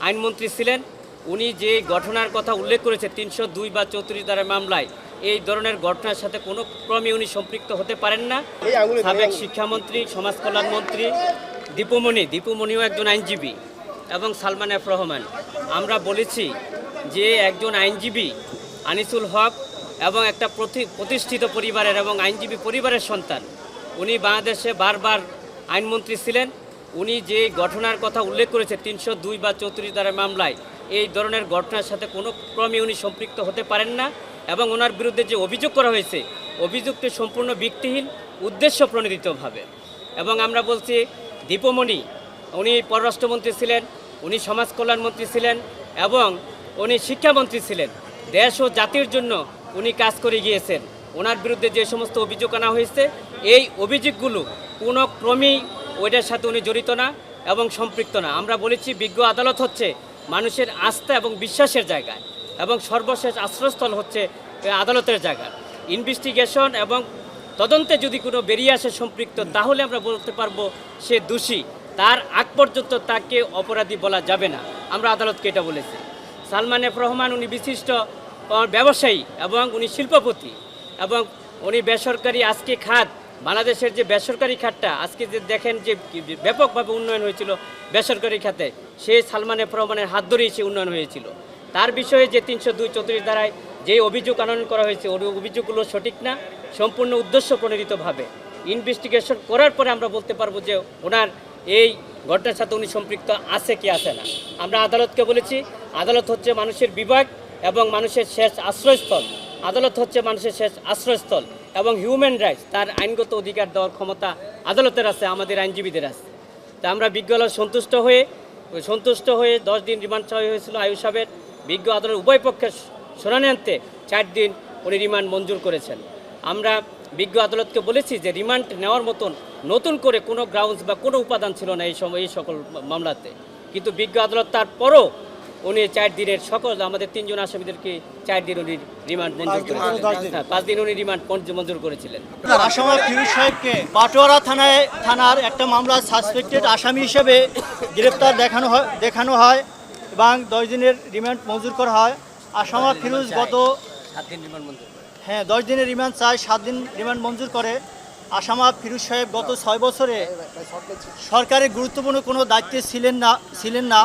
আইনমন্ত্রী ছিলেন উনি যে ঘটনার কথা উল্লেখ করেছে তিনশো দুই বা চৌত্রিশ ধারা মামলায় এই ধরনের ঘটনার সাথে কোনো ক্রমে উনি সম্পৃক্ত হতে পারেন না। সাবেক শিক্ষামন্ত্রী সমাজ কল্যাণ মন্ত্রী দীপুমণি দীপুমণিও একজন আইনজীবী এবং সালমান এফ রহমান। আমরা বলেছি যে একজন আইনজীবী আনিসুল হক এবং একটা প্রতি- প্রতিষ্ঠিত পরিবারের এবং আইনজীবী পরিবারের সন্তান। উনি বাংলাদেশে বারবার আইনমন্ত্রী ছিলেন। উনি যে ঘটনার কথা উল্লেখ করেছে, তিনশো দুই বা চৌত্রিশ ধারা মামলায়, এই ধরনের ঘটনার সাথে কোনো ক্রমে উনি সম্পৃক্ত হতে পারেন না এবং ওনার বিরুদ্ধে যে অভিযোগ করা হয়েছে অভিযোগটি সম্পূর্ণ ভিত্তিহীন উদ্দেশ্য প্রণোদিতভাবে এবং আমরা বলছি, দীপমণি, উনি পররাষ্ট্রমন্ত্রী ছিলেন, উনি সমাজ কল্যাণমন্ত্রী ছিলেন এবং উনি শিক্ষামন্ত্রী ছিলেন। দেশ ও জাতির জন্য উনি কাজ করে গিয়েছেন। ওনার বিরুদ্ধে যে সমস্ত অভিযোগ আনা হয়েছে, এই অভিযোগগুলো কোনো ক্রমেই ওইটার সাথে উনি জড়িত না এবং সম্পৃক্ত না। আমরা বলেছি বিজ্ঞ আদালত হচ্ছে মানুষের আস্থা এবং বিশ্বাসের জায়গায় এবং সর্বশেষ আশ্রয়স্থল হচ্ছে আদালতের জায়গা। ইনভেস্টিগেশন এবং তদন্তে যদি কোনো বেরিয়ে আসে সম্পৃক্ত, তাহলে আমরা বলতে পারব সে দোষী। তার আগ পর্যন্ত তাকে অপরাধী বলা যাবে না। আমরা আদালতকে এটা বলেছি। সালমান এফ রহমান উনি বিশিষ্ট ব্যবসায়ী এবং উনি শিল্পপতি এবং উনি বেসরকারি আজকে খাত বাংলাদেশের যে বেসরকারি খাতটা, আজকে যে দেখেন যে ব্যাপকভাবে উন্নয়ন হয়েছিল বেসরকারি খাতে, সে সালমানের প্রমাণের হাত ধরেই সে উন্নয়ন হয়েছিল। তার বিষয়ে যে তিনশো দুই চৌত্রিশ ধারায় যে অভিযোগ আনয়ন করা হয়েছে ওই অভিযোগগুলো সঠিক না, সম্পূর্ণ উদ্দেশ্য প্রণোদিতভাবে ইনভেস্টিগেশন করার পরে আমরা বলতে পারব যে ওনার এই ঘটনার সাথে উনি সম্পৃক্ত আছে কি আছে না। আমরা আদালতকে বলেছি, আদালত হচ্ছে মানুষের বিভাগ এবং মানুষের শেষ আশ্রয়স্থল। আদালত হচ্ছে মানুষের শেষ আশ্রয়স্থল। এবং হিউম্যান রাইটস তার আইনগত অধিকার দেওয়ার ক্ষমতা আদালতের আছে, আমাদের আইনজীবীদের আছে। তা আমরা বিজ্ঞালয় সন্তুষ্ট হয়ে সন্তুষ্ট হয়ে দশ দিন রিমান্ড চাওয়া হয়েছিল আয়ু সাহেবের। বিজ্ঞ আদালত উভয় পক্ষের শুনানি আনতে চার দিন উনি রিমান্ড মঞ্জুর করেছেন। আমরা বিজ্ঞ আদালতকে বলেছি যে রিমান্ড নেওয়ার মতন নতুন করে কোনো গ্রাউন্ডস বা কোনো উপাদান ছিল না এই সময় এই সকল মামলাতে। কিন্তু বিজ্ঞ আদালত তারপরও উনি চার দিনের সকল আমাদের তিনজন আসামিদেরকে চার দিন উনি রিমান্ড মঞ্জুর করেছিলেন। হ্যাঁ পাঁচ দিন উনি রিমান্ড মঞ্জুর করেছিলেন। আসামা ফিরোজ সাহেবকে পাটোয়ারা থানায় থানার একটা মামলা সাসপেক্টেড আসামি হিসেবে গ্রেপ্তার দেখানো হয় দেখানো হয় এবং দশ দিনের রিমান্ড মঞ্জুর করা হয়। আসামা ফিরোজ গত সাত দিন রিমান্ড মঞ্জুর। হ্যাঁ দশ দিনের রিমান্ড চায় সাত দিন রিমান্ড মঞ্জুর করে। আসামা ফিরুজ সাহেব গত ছয় বছরে সরকারের গুরুত্বপূর্ণ কোনো দায়িত্বে ছিলেন না ছিলেন না।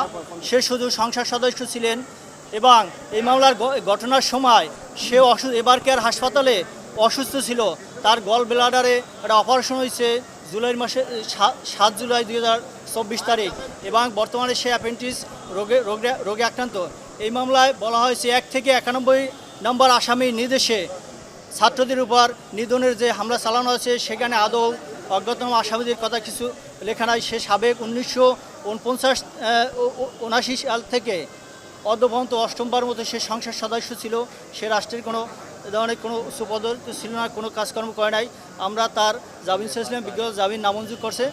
সে শুধু সংসদ সদস্য ছিলেন এবং এই মামলার ঘটনার সময় সে অসু এবারকার হাসপাতালে অসুস্থ ছিল, তার গল ব্লাডারে একটা অপারেশন হয়েছে জুলাই মাসে সাত জুলাই দুই হাজার চব্বিশ তারিখ এবং বর্তমানে সে অ্যাপেন্টিস রোগে রোগে রোগে আক্রান্ত। এই মামলায় বলা হয়েছে এক থেকে একানব্বই নম্বর আসামির নির্দেশে ছাত্রদের উপর নিধনের যে হামলা চালানো আছে সেখানে আদৌ অজ্ঞাতম আসামিদের কথা কিছু লেখা নাই। সে সাবেক উনিশশো উনপঞ্চাশ উনাশি সাল থেকে অদ্যপন্ত অষ্টমবার মতো সে সংসদ সদস্য ছিল। সে রাষ্ট্রের কোনো ধরনের কোনো সুপদ ছিল না, কোনো কাজকর্ম করে নাই। আমরা তার জামিন চেয়েছিলাম বিজ্ঞ জামিন নামঞ্জুর করছে।